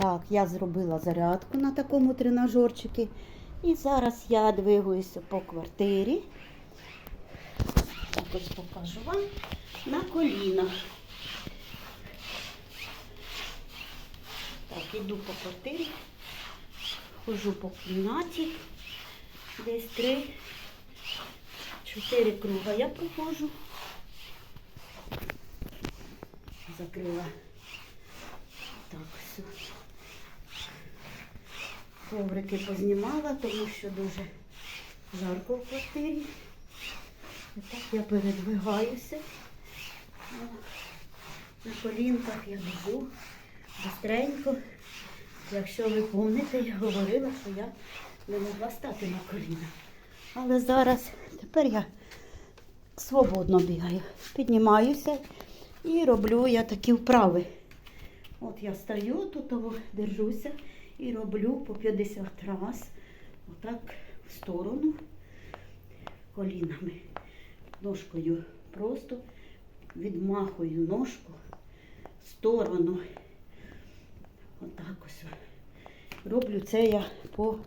Так, я зробила зарядку на такому тренажерчику. І зараз я двигаюся по квартирі. Ось покажу вам на колінах. Так, іду по квартирі, ходжу по кімнаті, десь три, чотири круга я проходжу. Закрила. Так, все. Коврики познімала, тому що дуже жарко в квартирі. І так я передвигаюся. На колінках я біжу быстренько. Якщо ви пам'ятаєте, я говорила, що я не могла стати на коліна. Але зараз тепер я свободно бігаю. Піднімаюся і роблю я такі вправи. От я стою, тут держуся і роблю по 50 раз. Отак в сторону колінами. Ножкою просто відмахую ножку в сторону. Отак ось. Роблю це я по